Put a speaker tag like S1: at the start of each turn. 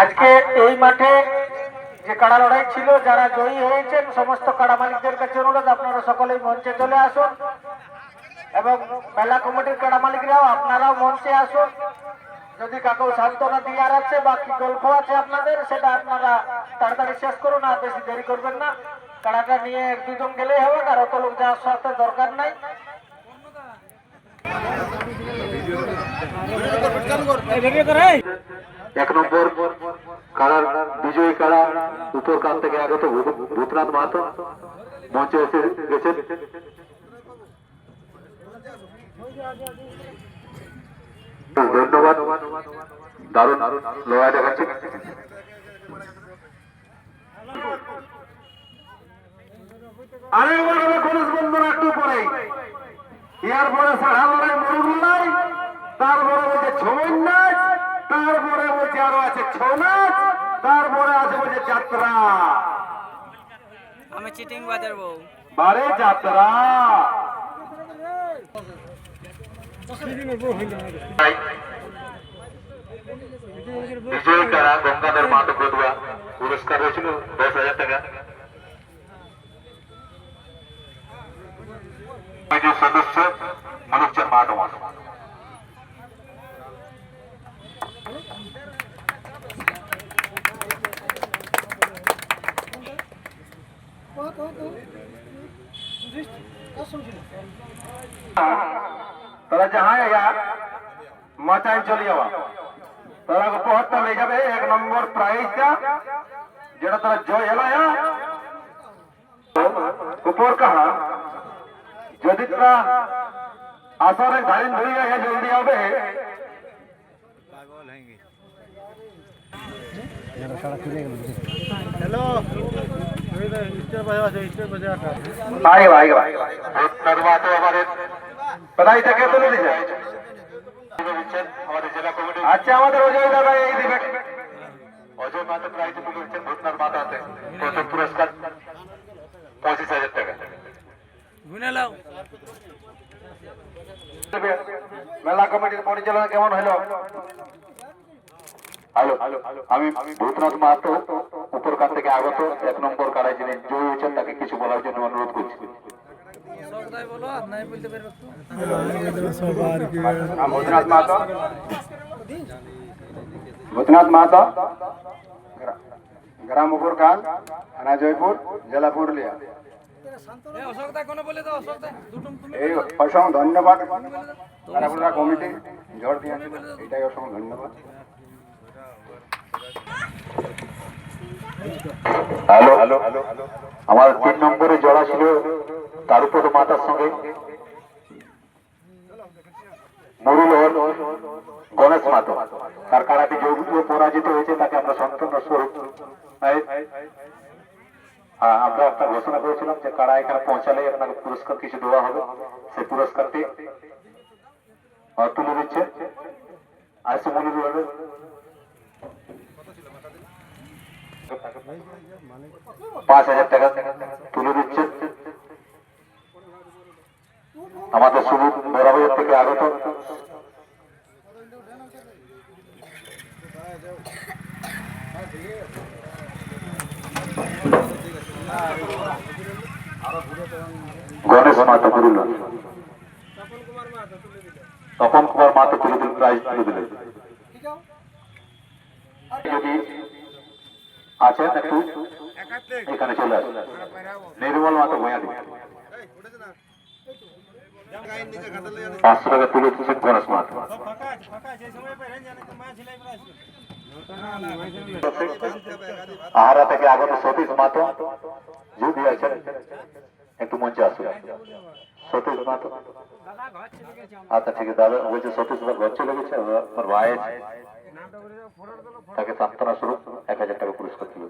S1: আজকে এই মাঠে যে কাড়া লড়াই ছিল, যারা জয়ী হয়েছেন, সমস্ত কাড়া মালিকদের কাছে অনুরোধ, আপনারা সকলেই মঞ্চে চলে আসুন। এবং মেলা কমিটির কাড়া মালিকরাও, আপনারাও মঞ্চে আসুন। যদি কাকু সান্ত্বনা দেওয়ার আছে বা কি গল্প আছে আপনাদের, সেটা আপনারা তাড়াতাড়ি শেষ করুন, আর বেশি দেরি করবেন না। কাড়াটা নিয়ে এক দুজন গেলেই হবে, আর অত লোক যাওয়ার সাথে দরকার নাই।
S2: এক নম্বর কারার বিজয়ী কারা? উপর কান থেকে আগত ভূতনাথ মাহাতো। মঞ্চে এসে গেছেন। ধন্যবাদ। দারুণ লড়াই দেখাচ্ছে।
S1: খরচ বন্ধন একটু পরে ইয়ার পরে সাড়া লড়াই লড়াই। তারপরে বলছে ছমন নাচ তারপরে বলছে আরও আছে ছৌ নাচ তারপরে আছে বলছে যাত্রা।
S3: আমি চিটিং বাজার বউ।
S1: বারে যাত্রা।
S2: বিজয়ী কারা গঙ্গাধর পড়ুয়া পুরস্কার হয়েছিল দশ হাজার টাকা। সদস্য মনোজ মাহাতো মাহাতো
S1: তোরা যাহা ইয়ার মাচায় চলে যাওয়া তোরা উপহারটা নিয়ে যাবে এক নম্বর প্রাইজটা যেটা তোরা জয় হলো উপর কাহা যদি তোরা আসরে ধারিন ধরে যায় জলদি হবে আগে আগে আগে
S2: আমাদের
S1: থেকে তুলে দিছে
S2: আমাদের
S1: আচ্ছা অজয় দাদা এই দিবে
S2: অজয় মাহাতো প্রাইজ তুলে দিচ্ছেন ভূতনাথ মাহাতো প্রথম পুরস্কার পঁচিশ হাজার টাকা
S3: লাও
S1: মেলা কমিটির পরিচালনা কেমন হলো
S2: হ্যালো আমি ভূতনাথ মাহাতো উপর কান থেকে আগত, এক নম্বর কারায় যিনি জয়ী হয়েছেন, তাকে কিছু বলার জন্য অনুরোধ করছি।
S1: ভূতনাথ মাহাতো? ভূতনাথ গ্রাম উপর কান থানা জয়পুর, জেলা পুরুলিয়া। এই অসংখ্য ধন্যবাদ। কারাপুরা কমিটি, জোর দিয়েছিল এটাই অসংখ্য ধন্যবাদ।
S2: হ্যালো আমার তিন নম্বরে জড়া ছিল তার উপর মাতার সঙ্গে। মরুল হল গণেশ মাতো। তার কারাটি যৌগুলো পরাজিত হয়েছে তাকে আমরা সম্পূর্ণ স্বরূপ। হ্যাঁ, আমরা একটা ঘোষণা করেছিলাম যে কারা এখানে পৌঁছালে আপনাকে পুরস্কার কিছু দেওয়া হবে। সেই পুরস্কারটি আহ, তুলে দিচ্ছে। আসছে মনিরুল পাঁচ হাজার টাকা তুলে দিচ্ছে। আমাদের শুধু বরাবর থেকে আগত। গণেশ মাতা পুরুল তপন কুমার মাতা তুলে দিল প্রাইজ তুলে দিলেন যদি আছেন একটু। এখানে চলে আসুন। নির্মল মাতা ভূঁয়াদি পাঁচশো টাকা তুলে দিচ্ছেন গণেশ মাতা আহারা থেকে আগত সতীশ মাতো যদি আছেন, একটু মঞ্চে আসুন। সতীশ মাতো আচ্ছা ঠিক আছে। দাদা বলছে সতীশ ঘর চলে গেছে আমার ভাই। তাকে সান্ত্বনা স্বরূপ এক হাজার টাকা পুরস্কার দিল।